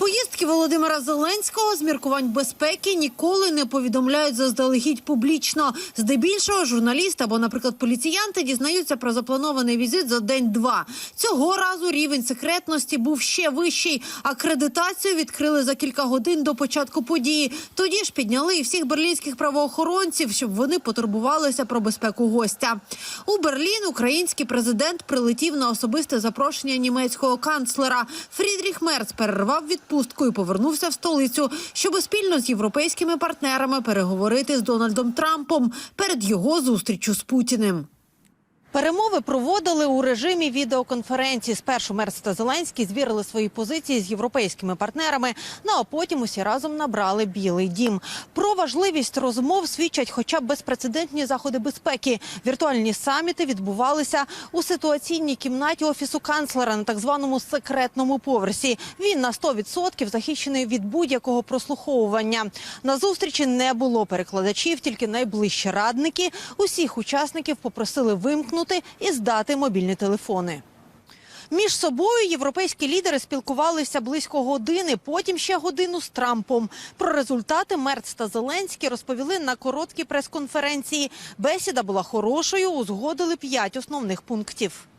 поїздки Володимира Зеленського з міркувань безпеки ніколи не повідомляють заздалегідь публічно. Здебільшого журналісти або, наприклад, поліціянти дізнаються про запланований візит за день-два. Цього разу рівень секретності був ще вищий. Акредитацію відкрили за кілька годин до початку події. Тоді ж підняли і всіх берлінських правоохоронців, щоб вони потурбувалися про безпеку гостя. У Берлін український президент прилетів на особисте запрошення німецького канцлера. Фрідріх Мерц перервав відпустку і повернувся в столицю, щоб спільно з європейськими партнерами переговорити з Дональдом Трампом перед його зустрічю з Путіним. Перемови проводили у режимі відеоконференції. Спершу Мерц та Зеленський звірили свої позиції з європейськими партнерами, ну а потім усі разом набрали Білий Дім. Про важливість розмов свідчать хоча б безпрецедентні заходи безпеки. Віртуальні саміти відбувалися у ситуаційній кімнаті офісу канцлера на так званому секретному поверсі. Він на 100% захищений від будь-якого прослуховування. На зустрічі не було перекладачів, тільки найближчі радники. Усіх учасників попросили вимкнути і здати мобільні телефони. Між собою європейські лідери спілкувалися близько години, потім ще годину з Трампом. Про результати Мерц та Зеленський розповіли на короткій прес-конференції. Бесіда була хорошою, узгодили п'ять основних пунктів.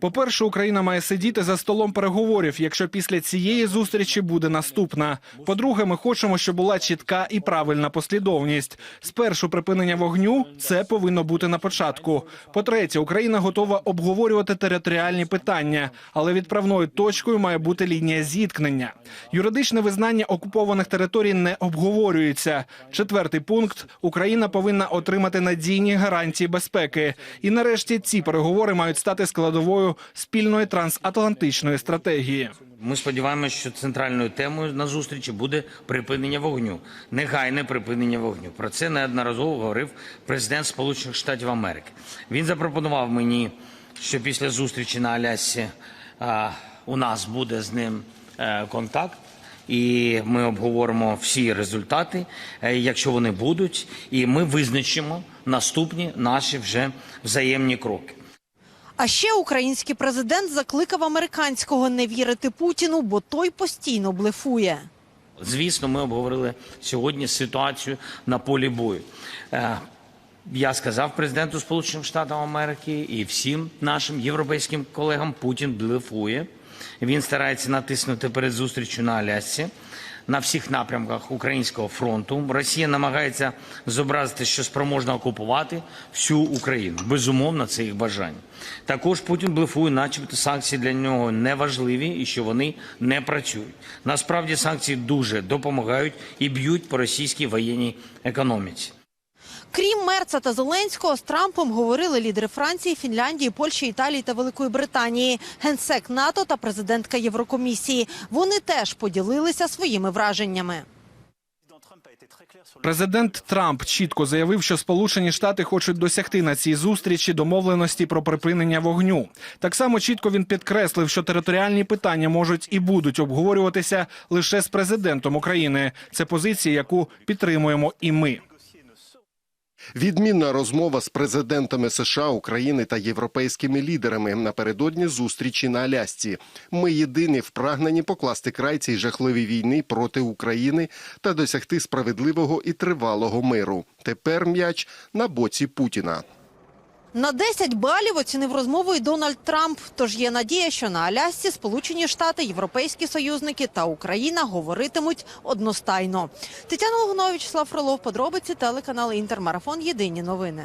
По-перше, Україна має сидіти за столом переговорів, якщо після цієї зустрічі буде наступна. По-друге, ми хочемо, щоб була чітка і правильна послідовність. Спершу припинення вогню це повинно бути на початку. По-третє, Україна готова обговорювати територіальні питання, але відправною точкою має бути лінія зіткнення. Юридичне визнання окупованих територій не обговорюється. Четвертий пункт: Україна повинна отримати надійні гарантії безпеки. І нарешті ці переговори мають стати складовою спільної трансатлантичної стратегії. Ми сподіваємося, що центральною темою на зустрічі буде припинення вогню, негайне припинення вогню. Про це неодноразово говорив президент Сполучених Штатів Америки. Він запропонував мені, що після зустрічі на Алясі а, у нас буде з ним е, контакт. І ми обговоримо всі результати, е, якщо вони будуть, і ми визначимо наступні наші вже взаємні кроки. А ще український президент закликав американського не вірити Путіну, бо той постійно блефує. Звісно, ми обговорили сьогодні ситуацію на полі бою. Е, Я сказав президенту Сполучених Штатів Америки і всім нашим європейським колегам Путін блефує. Він старається натиснути перед зустрічю на Алясці на всіх напрямках українського фронту. Росія намагається зобразити, що спроможна окупувати всю Україну. Безумовно, це їх бажання. Також Путін блефує, начебто санкції для нього не важливі і що вони не працюють. Насправді санкції дуже допомагають і б'ють по російській воєнній економіці. Крім Мерца та Зеленського, з Трампом говорили лідери Франції, Фінляндії, Польщі, Італії та Великої Британії, генсек НАТО та президентка Єврокомісії. Вони теж поділилися своїми враженнями. Президент Трамп чітко заявив, що Сполучені Штати хочуть досягти на цій зустрічі домовленості про припинення вогню. Так само чітко він підкреслив, що територіальні питання можуть і будуть обговорюватися лише з президентом України. Це позиція, яку підтримуємо і ми. Відмінна розмова з президентами США, України та європейськими лідерами напередодні зустрічі на Алясці. Ми єдині в прагненні покласти край цій жахливій війни проти України та досягти справедливого і тривалого миру. Тепер м'яч на боці Путіна. На 10 балів оцінив розмову і Дональд Трамп. Тож є надія, що на Алясці Сполучені Штати, європейські союзники та Україна говоритимуть одностайно. Тетяна Логунович, Слав Фролов, подробиці телеканал Інтермарафон. Єдині новини.